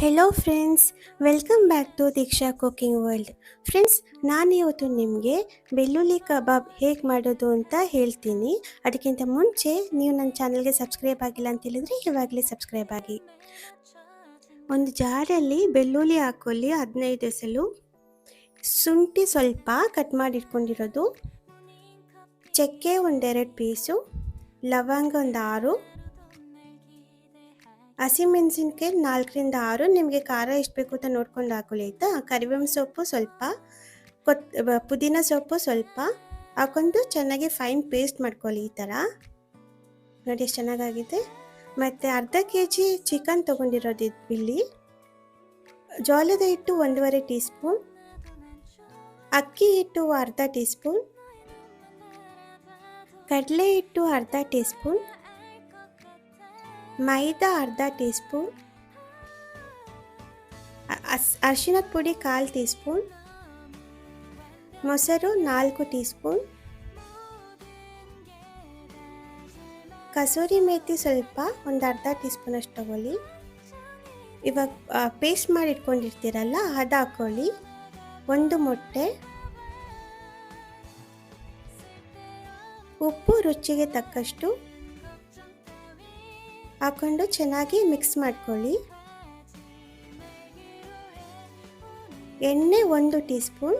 Hello friends welcome back to Deeksha cooking world friends ನಾನು ಇವತ್ತು ನಿಮಗೆ ಬೆಳ್ಳುಳ್ಳಿ ಕಬಾಬ್ ಹೇಗೆ ಮಾಡೋದು ಅಂತ ಹೇಳ್ತೀನಿ. ಅದಕ್ಕಿಂತ ಮುಂಚೆ ನೀವು ನನ್ನ ಚಾನಲ್ಗೆ ಸಬ್ಸ್ಕ್ರೈಬ್ ಆಗಿಲ್ಲ ಅಂತ ಹೇಳಿದ್ರೆ ಇವಾಗಲೇ ಸಬ್ಸ್ಕ್ರೈಬ್ ಆಗಿ. ಒಂದು ಜಾರಲ್ಲಿ ಬೆಳ್ಳುಳ್ಳಿ ಹಾಕೊಳ್ಳಿ ಹದಿನೈದು ಎಸಲು. ಶುಂಠಿ ಸ್ವಲ್ಪ ಕಟ್ ಮಾಡಿ ಇಟ್ಕೊಂಡಿರೋದು ಚಕ್ಕೆ ಒಂದೆರಡು ಪೀಸು. ಲವಂಗ ಒಂದು ಆರು. ಹಸಿಮೆಣಸಿನ್ಕಾಯಿ ನಾಲ್ಕರಿಂದ ಆರು. ನಿಮಗೆ ಖಾರ ಎಷ್ಟು ಬೇಕು ಅಂತ ನೋಡ್ಕೊಂಡು ಹಾಕೊಳ್ಳಿ, ಆಯಿತಾ? ಕರಿಬೇವಿನ ಸೊಪ್ಪು ಸ್ವಲ್ಪ, ಕೊತ್ ಪುದೀನ ಸೊಪ್ಪು ಸ್ವಲ್ಪ ಹಾಕೊಂಡು ಚೆನ್ನಾಗಿ ಫೈನ್ ಪೇಸ್ಟ್ ಮಾಡ್ಕೊಳ್ಳಿ ಈ ಥರ. ನೋಡಿ ಎಷ್ಟು ಚೆನ್ನಾಗಾಗಿದೆ. ಮತ್ತು ಅರ್ಧ ಕೆ ಜಿ ಚಿಕನ್ ತೊಗೊಂಡಿರೋದು ಇಲ್ಲಿ. ಜೋಳದ ಹಿಟ್ಟು ಒಂದೂವರೆ ಟೀ ಸ್ಪೂನ್ ಅಕ್ಕಿ ಹಿಟ್ಟು ಅರ್ಧ ಟೀ ಸ್ಪೂನ್ ಕಡಲೆ ಹಿಟ್ಟು ಅರ್ಧ ಟೀ ಸ್ಪೂನ್ ಮೈದಾ ಅರ್ಧ ಟೀ ಸ್ಪೂನ್ ಅರಿಶಿನದ ಪುಡಿ ಕಾಲು ಟೀ ಸ್ಪೂನ್ ಮೊಸರು ನಾಲ್ಕು ಟೀ ಸ್ಪೂನ್ ಕಸೂರಿ ಮೇಥಿ ಸ್ವಲ್ಪ ಒಂದು ಅರ್ಧ ಟೀ ಸ್ಪೂನ್ ಅಷ್ಟು ತಗೊಳ್ಳಿ. ಇವಾಗ ಪೇಸ್ಟ್ ಮಾಡಿ ಇಟ್ಕೊಂಡಿರ್ತೀರಲ್ಲ ಅದು ಹಾಕೊಳ್ಳಿ. ಒಂದು ಮೊಟ್ಟೆ, ಉಪ್ಪು ರುಚಿಗೆ ತಕ್ಕಷ್ಟು ಹಾಕೊಂಡು ಚೆನ್ನಾಗಿ ಮಿಕ್ಸ್ ಮಾಡ್ಕೊಳ್ಳಿ. ಎಣ್ಣೆ ಒಂದು teaspoon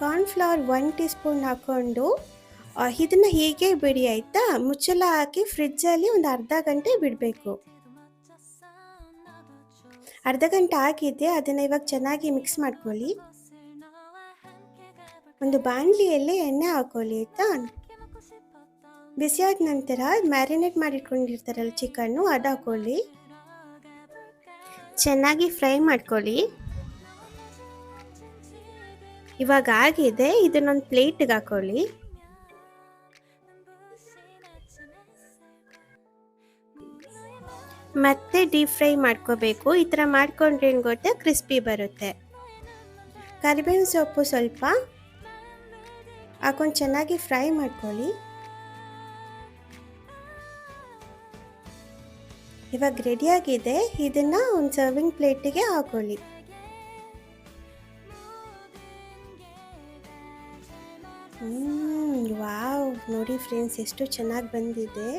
cornflour one teaspoon ಹಾಕೊಂಡು ಇದನ್ನು ಹೀಗೆ ಬಿಡಿ ಆಯ್ತಾ? ಮುಚ್ಚಳ ಹಾಕಿ ಫ್ರಿಜ್ಜಲ್ಲಿ ಒಂದು ಅರ್ಧ ಗಂಟೆ ಬಿಡಬೇಕು. ಅರ್ಧ ಗಂಟೆ ಆಗಿದೆ ಅದನ್ನು ಇವಾಗ ಚೆನ್ನಾಗಿ ಮಿಕ್ಸ್ ಮಾಡ್ಕೊಳ್ಳಿ. ಒಂದು ಬಾಣಲಿಯಲ್ಲಿ ಎಣ್ಣೆ ಹಾಕೊಳ್ಳಿ ಆಯಿತಾ? ಬಿಸಿಯಾದ ನಂತರ ಮ್ಯಾರಿನೇಟ್ ಮಾಡಿಟ್ಕೊಂಡಿರ್ತಾರಲ್ಲ ಚಿಕನ್ನು, ಅದು ಹಾಕೊಳ್ಳಿ. ಚೆನ್ನಾಗಿ ಫ್ರೈ ಮಾಡ್ಕೊಳ್ಳಿ. ಇವಾಗ ಆಗಿದೆ, ಇದನ್ನೊಂದು ಪ್ಲೇಟ್ಗೆ ಹಾಕೊಳ್ಳಿ. ಮತ್ತೆ ಡೀಪ್ ಫ್ರೈ ಮಾಡ್ಕೋಬೇಕು. ಈ ಥರ ಮಾಡ್ಕೊಂಡ್ರೆ ಏನು ಗೊತ್ತಾ? ಕ್ರಿಸ್ಪಿ ಬರುತ್ತೆ. ಕರಿಬೇವಿನ ಸೊಪ್ಪು ಸ್ವಲ್ಪ. ಹಾಕೊಂಡು ಚೆನ್ನಾಗಿ ಫ್ರೈ ಮಾಡ್ಕೊಳ್ಳಿ. ಇವಾಗ ರೆಡಿಯಾಗಿದೆ ಇದನ್ನ ಒಂದು ಸರ್ವಿಂಗ್ ಪ್ಲೇಟಿಗೆ ಹಾಕೊಳ್ಳಿ. ವಾವ್. ನೋಡಿ ಫ್ರೆಂಡ್ಸ್ ಎಷ್ಟು ಚೆನ್ನಾಗಿ ಬಂದಿದೆ.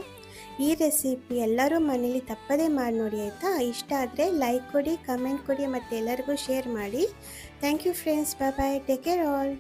ಈ ರೆಸಿಪಿ ಎಲ್ಲರೂ ಮನೇಲಿ ತಪ್ಪದೇ ಮಾಡಿ ನೋಡಿ, ಆಯಿತಾ? ಇಷ್ಟ ಆದರೆ ಲೈಕ್ ಕೊಡಿ ಕಮೆಂಟ್ ಕೊಡಿ ಮತ್ತು ಎಲ್ಲರಿಗೂ ಶೇರ್ ಮಾಡಿ. Thank you friends bye bye take care all